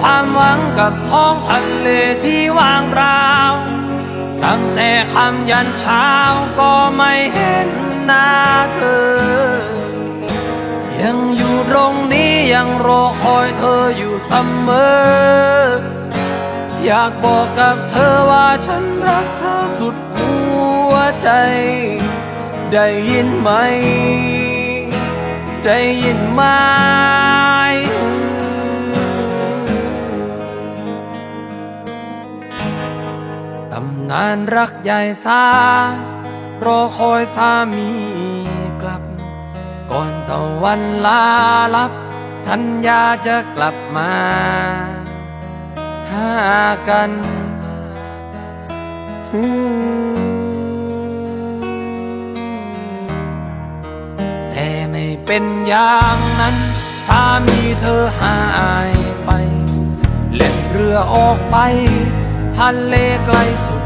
ความหวังกับท้องทะเลที่ว่างเปล่าตั้งแต่คำยันเช้าก็ไม่เห็นหน้าเธอ ยังอยู่ตรงนี้ยังรอคอยเธออยู่เสมอ อยากบอกกับเธอว่าฉันรักเธอสุดหัวใจ ได้ยินไหม ได้ยินไหม ตำนานรักใหญ่สารอคอยสามีกลับ ก่อนตะวันลาลับ สัญญาจะกลับมาหากันแต่ไม่เป็นอย่างนั้น สามีเธอหายไป เล่นเรือออกไปทะเลไกลสุด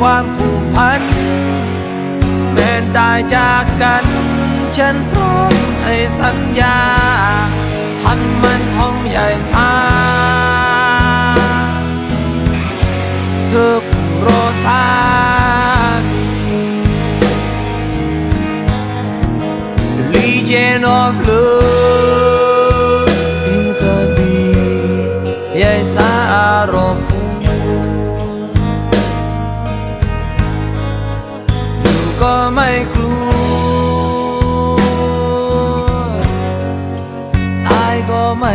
ความผูกพัน แม้ตายจากกัน ฉันพร้อมให้สัญญาพันมันห้องใหญ่สาเธอผู้รอสามี The Legion of Love ก็ไม่กลัว ตายก็ไม่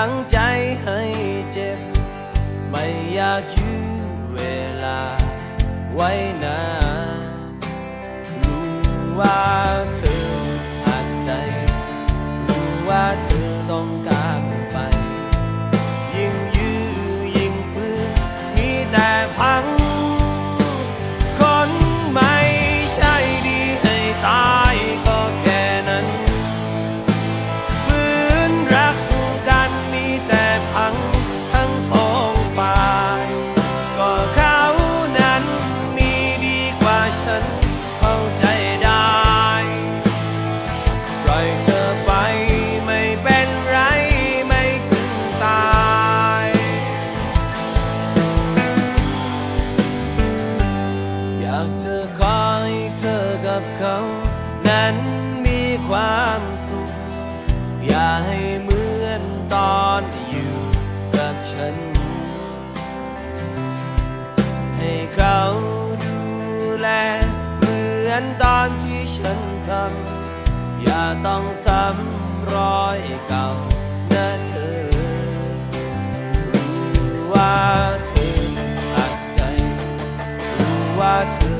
รั้งใจให้เจ็บ ไม่อยากยื้อเวลาไว้นานรู้ว่า ฉัน ให้เขาดูแล เหมือนตอนที่ฉันทำ อย่าต้องซ้ำรอยเก่านะเธอ รู้ว่าเธอตัดใจ รู้ว่าเธอ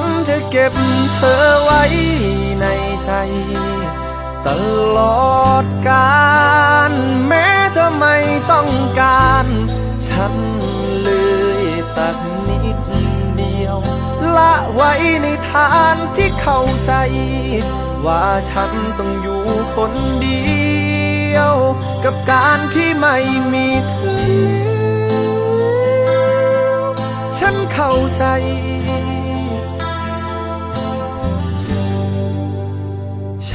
ฉันจะเก็บเธอไว้ในใจ ตลอดกาลแม้เธอไม่ต้องการ ฉันเลยสักนิดเดียว ละไว้ในฐานที่เข้าใจ ว่าฉันต้องอยู่คนเดียว กับการที่ไม่มีเธอแล้วฉันเข้าใจ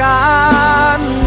การ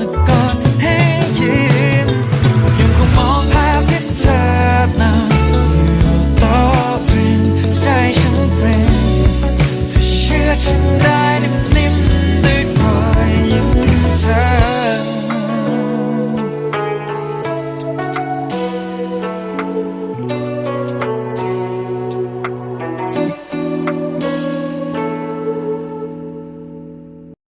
ago.